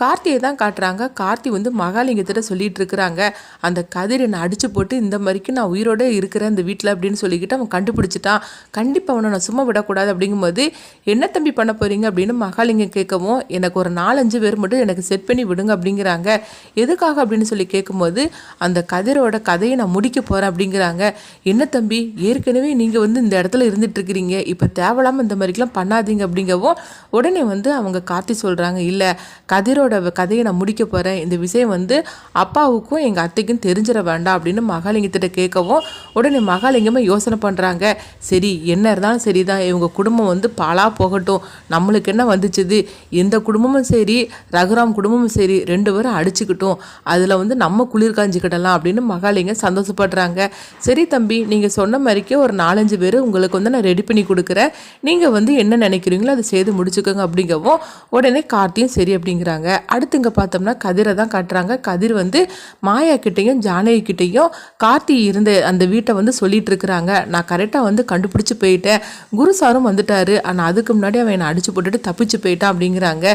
கார்த்தியை தான் காட்டுறாங்க. கார்த்தி வந்து மகாலிங்கத்திட்ட சொல்லிட்டு இருக்கிறாங்க அந்த கதிர் என்னை அடிச்சு போட்டு இந்த மாதிரிக்கு நான் உயிரோட இருக்கிறேன் இந்த வீட்டில் அப்படின்னு சொல்லிக்கிட்டு அவன் கண்டுபிடிச்சிட்டான். கண்டிப்பாக அவனை நான் சும்மா விடக்கூடாது அப்படிங்கும்போது என்ன தம்பி பண்ண போகிறீங்க அப்படின்னு மகாலிங்கம் கேட்கவும் எனக்கு ஒரு நாலஞ்சு பேர் மட்டும் எனக்கு செட் பண்ணி விடுங்க அப்படிங்கிறாங்க. எதுக்காக? அப்படின்னு சொல்லி கேட்கும்போது அந்த கதிரோட கதையை நான் முடிக்க போகிறேன் அப்படிங்கிறாங்க. என்ன தம்பி? ஏற்கனவே நீங்கள் வந்து இந்த இடத்துல இருந்துட்டு இருக்கிறீங்க இப்போ தேவையில்லாமல் இந்த மாதிரிக்கெலாம் பண்ணாதீங்க அப்படிங்கவும் உடனே வந்து அவங்க கார்த்தி சொல்கிறாங்க இல்லை கதிரோட கதையை நான் முடிக்க போகிறேன் இந்த விஷயம் வந்து அப்பாவுக்கும் எங்கள் அத்தைக்கும் தெரிஞ்சிட வேண்டாம் அப்படின்னு மகாலிங்கத்திட்ட கேட்கவும் உடனே மகாலிங்கமே யோசனை பண்ணுறாங்க சரி என்ன இருந்தாலும் சரிதான். இவங்க குடும்பம் வந்து பாலாக போகட்டும். நம்மளுக்கு என்ன வந்துச்சுது? எந்த குடும்பமும் சரி ரகுராம் குடும்பமும் சரி ரெண்டு பேரும் அடிச்சுக்கிட்டோம். அதில் வந்து நம்ம குளிர் காஞ்சிக்கிடலாம் அப்படின்னு மகாலிங்கம் சந்தோஷப்படுறாங்க. சரி தம்பி நீங்கள் சொன்ன மாதிரிக்கே ஒரு நாலஞ்சு பேர் உங்களுக்கு வந்து நான் ரெடி பண்ணி கொடுக்குறேன். நீங்கள் வந்து என்ன நினைக்கிறீங்களோ அதை செய்து முடிச்சுக்கோங்க அப்படிங்கவும் உடனே கார்த்தியும் சரி அப்படிங்கிறாங்க. அடுத்து இங்கே பார்த்தோம்னா கதிரை தான் காட்டுறாங்க. கதிர் வந்து மாயா கிட்டேயும் ஜானகி கிட்டேயும் கார்த்தி இருந்த அந்த வீட்டை வந்து சொல்லிட்டு இருக்கிறாங்க. நான் கரெக்டாக வந்து கண்டுபிடிச்சி போயிட்டேன். குரு சாரும் வந்துட்டாரு. ஆனால் அதுக்கு முன்னாடி அவன் என்னை அடிச்சு போட்டுட்டு தப்பிச்சு போயிட்டான் அப்படிங்கிறாங்க.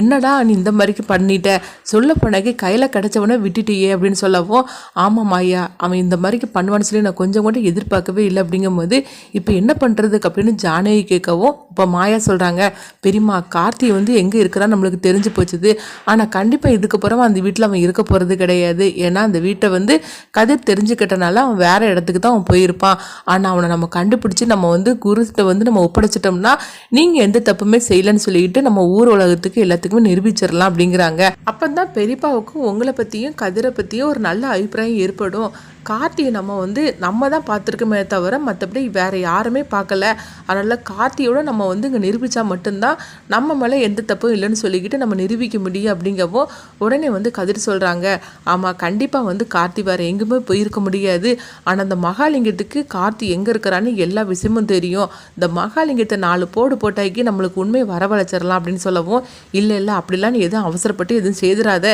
என்னடா நீ இந்த மாதிரிக்கு பண்ணிட்ட? சொல்ல போனாக்கி கையில் கிடச்சவனே விட்டுட்டியே அப்படின்னு சொல்லவும் ஆமாம் மாயா அவன் இந்த மாதிரிக்கு பண்ணுவான்னு சொல்லி நான் கொஞ்சம் கூட எதிர்பார்க்கவே இல்லை. அப்படிங்கும்போது இப்போ என்ன பண்ணுறதுக்கு அப்படின்னு ஜானகி கேட்கவும் இப்போ மாயா சொல்கிறாங்க பெரியம்மா கார்த்தி வந்து எங்கே இருக்கிறான்னு நம்மளுக்கு தெரிஞ்சு போச்சுது. ஆனால் கண்டிப்பாக இதுக்கப்புறம் அந்த வீட்டில் அவன் இருக்க போகிறது கிடையாது. ஏன்னா அந்த வீட்டை வந்து கதிர் தெரிஞ்சுக்கிட்டனால அவன் வேற இடத்துக்கு தான் அவன் போயிருப்பான். ஆனால் அவனை நம்ம கண்டுபிடிச்சி நம்ம வந்து குருகிட்ட வந்து நம்ம ஒப்படைச்சிட்டோம்னா நீங்கள் எந்த தப்புமே செய்யலைன்னு சொல்லிட்டு நம்ம ஊர் உலகத்துக்கு எல்லாத்துக்குமே நிரூபிச்சிடலாம் அப்படிங்கிறாங்க. அப்போ தான் பெரியப்பாவுக்கும் உங்களை பற்றியும் கதிரை பற்றியும் ஒரு நல்ல அபிப்பிராயம் ஏற்படும். கார்த்தியை நம்ம வந்து நம்ம தான் பார்த்துருக்கோமே தவிர மற்றபடி வேறு யாருமே பார்க்கல. அதனால் கார்த்தியோட நம்ம வந்து இங்கே நிரூபித்தா மட்டும்தான் நம்ம மேலே எந்த தப்பும் இல்லைன்னு சொல்லிக்கிட்டு நம்ம நிரூபிக்க முடியும் அப்படிங்கவோ உடனே வந்து கதிர் சொல்கிறாங்க ஆமாம் கண்டிப்பாக வந்து கார்த்தி வேறு எங்கேயுமே போயிருக்க முடியாது. ஆனால் அந்த மகாலிங்கத்துக்கு கார்த்தி எங்கே இருக்கிறான்னு எல்லா விஷயமும் தெரியும். இந்த மகாலிங்கத்தை நாலு போடு போட்டாக்கி நம்மளுக்கு உண்மையை வரவழைச்சிடலாம் அப்படின்னு சொல்லவும் இல்லை இல்லை அப்படிலாம் நீ எதுவும் அவசரப்பட்டு எதுவும் செய்திடாத.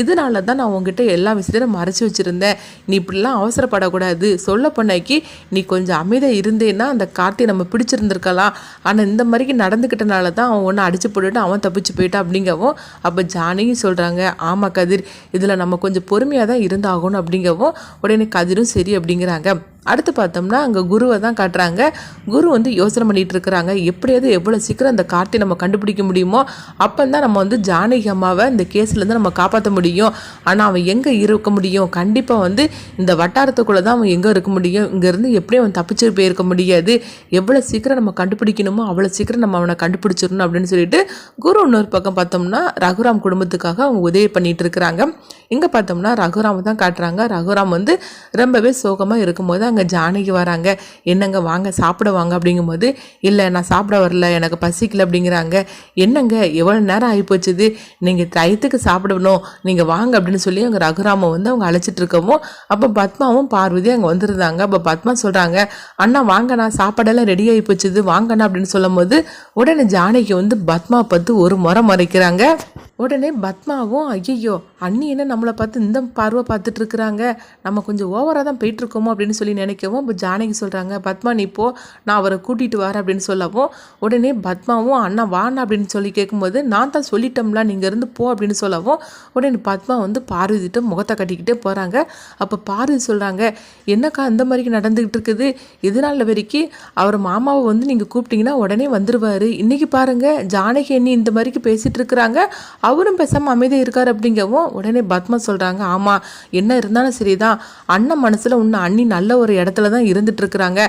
இதனால தான் நான் உங்ககிட்ட எல்லா விஷயத்தையும் மறைச்சி வச்சுருந்தேன். நீ இப்படிலாம் அவசரப்படக்கூடாது. சொல்ல பண்ணாக்கி நீ கொஞ்சம் அமைதியாக இருந்தேன்னா அந்த கார்த்தியை நம்ம பிடிச்சிருந்துருக்கலாம். ஆனால் இந்த மாதிரிக்கு நடந்துக்கிட்டனால தான் அவன் ஒன்று அடிச்சு போட்டுட்டு அவன் தப்பிச்சு போயிட்டான் அப்படிங்கவும் அப்போ ஜானகியும் சொல்கிறாங்க ஆமாம் கதிர் இதில் நம்ம கொஞ்சம் பொறுமையாக தான் இருந்தாகணும் அப்படிங்கவும் உடனே கதிரும் சரி அப்படிங்கிறாங்க. அடுத்து பார்த்தோம்னா அங்கே குருவை தான் காட்டுறாங்க. குரு வந்து யோசனை பண்ணிட்டு இருக்கிறாங்க. எப்படியாவது எவ்வளோ சீக்கிரம் அந்த கார்த்தி நம்ம கண்டுபிடிக்க முடியுமோ அப்போ தான் நம்ம வந்து ஜானகி அம்மாவை இந்த கேஸ்லேருந்து நம்ம காப்பாற்ற முடியும். ஆனால் அவன் எங்கே இருக்க முடியும்? கண்டிப்பாக வந்து இந்த வட்டாரத்துக்குள்ளே தான் அவன் எங்கே இருக்க முடியும்? இங்கேருந்து எப்படியும் அவன் தப்பிச்சு போயிருக்க முடியாது. எவ்வளோ சீக்கிரம் நம்ம கண்டுபிடிக்கணுமோ அவ்வளோ சீக்கிரம் நம்ம அவனை கண்டுபிடிச்சிடணும் அப்படின்னு சொல்லிட்டு குரு இன்னொரு பக்கம் பார்த்தோம்னா ரகுராம் குடும்பத்துக்காக அவங்க உதவி பண்ணிகிட்டு இருக்கிறாங்க. இங்கே பார்த்தோம்னா ரகுராம் தான் காட்டுறாங்க. ரகுராம் வந்து ரொம்பவே சோகமாக இருக்கும்போது அங்கே ஜானகி வராங்க என்னங்க வாங்க சாப்பிட வாங்க அப்படிங்கும்போது இல்லை நான் சாப்பிட வரல எனக்கு பசிக்கல அப்படிங்கிறாங்க. என்னங்க எவ்வளோ நேரம் ஆகிப்போச்சுது நீங்கள் டயத்துக்கு சாப்பிடணும் நீங்கள் வாங்க அப்படின்னு சொல்லி அங்கே ரகுராமை வந்து அவங்க அழைச்சிட்டு இருக்கவும் அப்போ பத்மாவும் பார்வதி அங்கே வந்துருந்தாங்க. அப்போ பத்மா சொல்கிறாங்க அண்ணா வாங்கண்ணா சாப்பாடெல்லாம் ரெடி ஆகி போச்சுது வாங்கண்ணா அப்படின்னு சொல்லும் போது உடனே ஜானகி வந்து பத்மா பார்த்து ஒரு முறை மறைக்கிறாங்க. உடனே பத்மாவும் ஐயையோ அண்ணி என்ன நம்மளை பார்த்து இந்த பார்வை பார்த்துட்டு இருக்கிறாங்க? நம்ம கொஞ்சம் ஓவராக தான் போயிட்டுருக்கோமோ அப்படின்னு சொல்லி நினைக்கவும் இப்போ ஜானகி சொல்கிறாங்க பத்மா நீ போ நான் அவரை கூட்டிகிட்டு வரேன் அப்படின்னு சொல்லவும் உடனே பத்மாவும் அண்ணா வாண்ணா அப்படின்னு சொல்லி கேட்கும்போது நான் தான் சொல்லிட்டோம்ல நீங்கள் இருந்து போ அப்படின்னு சொல்லவும் உடனே பத்மா வந்து பார்வதிட்டு முகத்தை கட்டிக்கிட்டே போகிறாங்க அப்போ பார்வதி சொல்கிறாங்க என்னக்கா இந்த மாதிரி நடந்துக்கிட்டு இருக்குது? இதனால வரைக்கும் அவர் மாமாவை வந்து நீங்கள் கூப்பிட்டீங்கன்னா உடனே வந்துடுவார் இன்றைக்கி பாருங்கள் ஜானகி அண்ணி இந்த மாதிரிக்கு பேசிகிட்டு இருக்கிறாங்க. அவரும் பேசாமல் அமைதியாக இருக்கார் அப்படிங்கவும் உடனே பத்மா சொல்கிறாங்க ஆமாம் என்ன இருந்தாலும் சரிதான். அண்ணன் மனசில் இன்னும் அண்ணி நல்ல ஒரு இடத்துல தான் இருந்துட்டு இருக்கிறாங்க.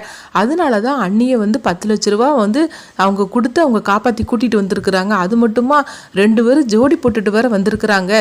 அதனால தான் அண்ணியை வந்து பத்து லட்ச ரூபா வந்து அவங்க கொடுத்து அவங்க காப்பாற்றி கூட்டிகிட்டு வந்திருக்கிறாங்க. அது மட்டுமா? ரெண்டு பேரும் ஜோடி போட்டுட்டு வேற வந்திருக்கிறாங்க.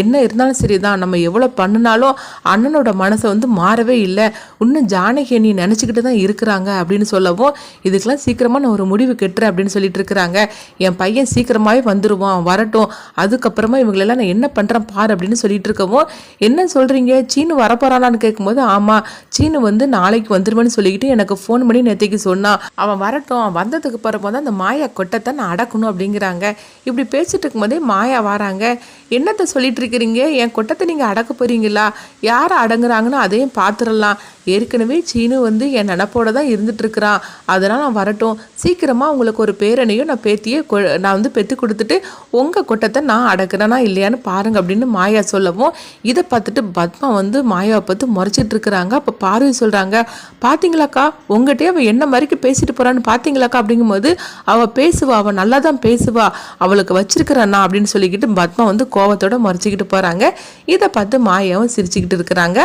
என்ன இருந்தாலும் சரிதான். நம்ம எவ்வளோ பண்ணினாலும் அண்ணனோட மனசை வந்து மாறவே இல்லை. இன்னும் ஜானகி அண்ணி நினச்சிக்கிட்டு தான் இருக்கிறாங்க அப்படின்னு சொல்லவும் இதுக்கெல்லாம் சீக்கிரமாக நான் ஒரு முடிவு கெட்டுறேன் அப்படின்னு சொல்லிட்டு இருக்கிறாங்க. என் பையன் சீக்கிரமாகவே வந்துடுவான் வரட்டும். அதுக்கப்புறமா இவங்களெல்லாம் நான் என்ன பண்ணுறேன் பாரு அப்படின்னு சொல்லிட்டு இருக்கவும் என்ன சொல்கிறீங்க சீனு வரப்போறானான்னு கேட்கும்போது ஆமாம் சீனு வந்து நாளைக்கு வந்துருவேன்னு சொல்லிக்கிட்டு எனக்கு ஃபோன் பண்ணி நேற்றுக்கு சொன்னான் அவன் வரட்டும் அவன் வந்ததுக்கு பிறப்போ தான் அந்த மாயா கொட்டத்தை நான் அடக்கணும் அப்படிங்கிறாங்க. இப்படி பேசிட்டு இருக்கும்போதே மாயா வராங்க. என்னத்தை சொல்லிட்டு இருக்கிறீங்க என் கொட்டத்தை நீங்கள் அடக்க போறீங்களா? யார் அடங்குறாங்கன்னு அதையும் பார்த்துடலாம் ஏற்கனவே சீனு வந்து என் நினப்போட தான் இருந்துட்டுருக்கிறான். அதனால் நான் வரட்டும். சீக்கிரமாக உங்களுக்கு ஒரு பேரனையும் நான் பேத்தியே கொ- நான் வந்து பெற்று கொடுத்துட்டு உங்கள் கொட்டத்தை நான் அடக்குறேனா இல்லையான்னு பாருங்க அப்படின்னு மாயா சொல்லவும் இதை பார்த்துட்டு பத்மா வந்து மாயாவை பார்த்து முறைச்சிட்டு இருக்கிறாங்க. அப்போ பார்வை சொல்கிறாங்க பார்த்தீங்களாக்கா உங்கள்கிட்டயே அவள் என்ன மாதிரிக்கு பேசிட்டு போகிறான்னு பார்த்தீங்களாக்கா அப்படிங்கும்போது அவள் பேசுவா அவள் நல்லா தான் பேசுவா அவளுக்கு வச்சிருக்கிறண்ணா அப்படின்னு சொல்லிக்கிட்டு பத்மா வந்து கோவத்தோட முறைச்சிக்கிட்டு போகிறாங்க இதை பார்த்து மாயாவும் சிரிச்சுக்கிட்டு இருக்கிறாங்க.